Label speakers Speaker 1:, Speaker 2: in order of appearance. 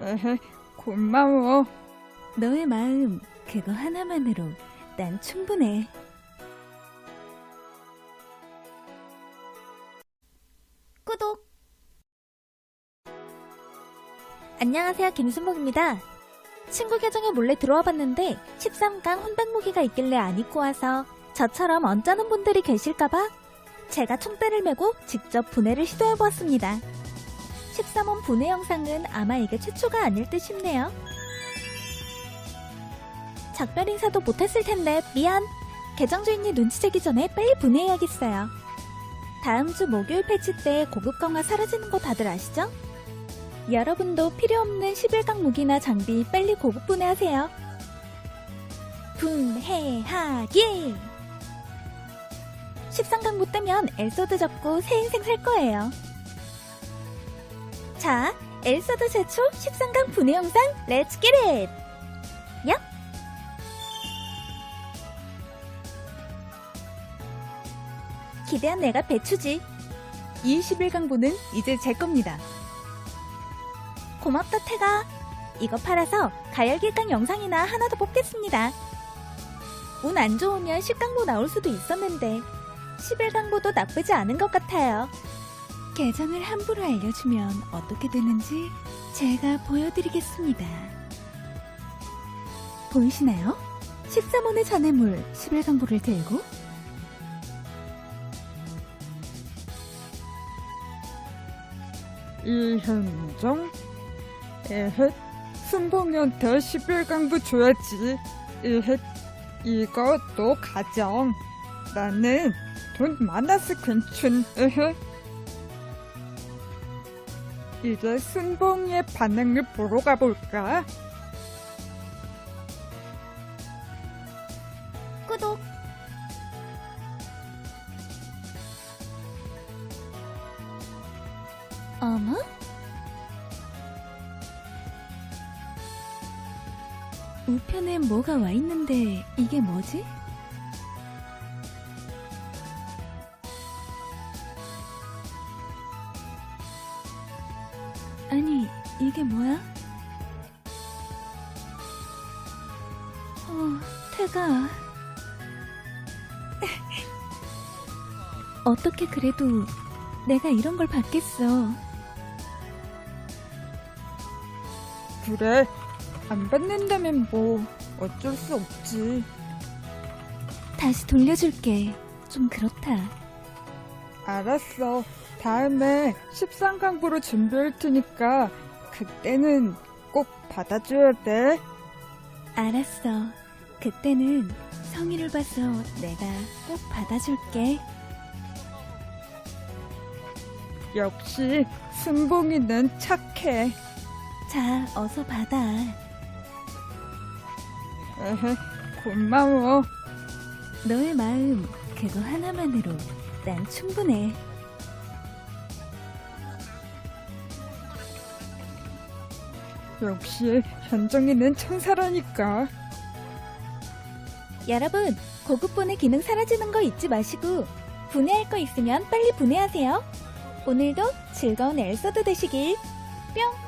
Speaker 1: 에헤, 고마워.
Speaker 2: 너의 마음, 그거 하나만으로 난 충분해. 구독! 안녕하세요, 김순목입니다. 친구 계정에 몰래 들어와 봤는데 13강 혼박 무기가 있길래 안 입고 와서 저처럼 언짢은 분들이 계실까봐 제가 총대를 메고 직접 분해를 시도해보았습니다. 13원 분해 영상은 아마 이게 최초가 아닐 듯 싶네요. 작별 인사도 못했을 텐데 미안. 계정 주인이 눈치채기 전에 빨리 분해해야겠어요. 다음 주 목요일 패치 때 고급 강화 사라지는 거 다들 아시죠? 여러분도 필요 없는 11강 무기나 장비 빨리 고급 분해하세요. 분해하기! 13강 못 되면 엘소드 잡고 새 인생 살 거예요. 자, 엘소드 제초 13강 분해 영상 렛츠 기릿! 얍! 기대한 내가 배추지. 21강부는 이제 제 겁니다. 고맙다, 태가. 이거 팔아서 가열길강 영상이나 하나 더 뽑겠습니다. 운 안 좋으면 10강부 나올 수도 있었는데 11강부도 나쁘지 않은 것 같아요. 계정을 함부로 알려주면 어떻게 되는지 제가 보여드리겠습니다. 보이시나요? 13원의 잔해물 11강부를 들고
Speaker 1: 이현정? 에헷, 순봉이한테 11강부 줘야지. 이거 너 가정. 나는 돈 많아서 괜춘. 에헷. 이제 순봉이의 반응을 보러 가볼까?
Speaker 2: 구독! 어머? 우편에 뭐가 와 있는데 이게 뭐지? 아니, 이게 뭐야? 어, 태가. 어떻게 그래도 내가 이런 걸 받겠어.
Speaker 1: 그래, 안 받는다면 뭐 어쩔 수 없지.
Speaker 2: 다시 돌려줄게. 좀 그렇다.
Speaker 1: 알았어. 다음에 13강부로 준비할 테니까 그때는 꼭 받아줘야 돼.
Speaker 2: 알았어. 그때는 성의를 봐서 내가 꼭 받아줄게.
Speaker 1: 역시 순봉이는 착해.
Speaker 2: 자, 어서 받아.
Speaker 1: 에헤, 고마워.
Speaker 2: 너의 마음, 그거 하나만으로 난 충분해.
Speaker 1: 역시 현정이는 천사라니까.
Speaker 2: 여러분, 고급 분해 기능 사라지는 거 잊지 마시고 분해할 거 있으면 빨리 분해하세요. 오늘도 즐거운 엘서드 되시길. 뿅!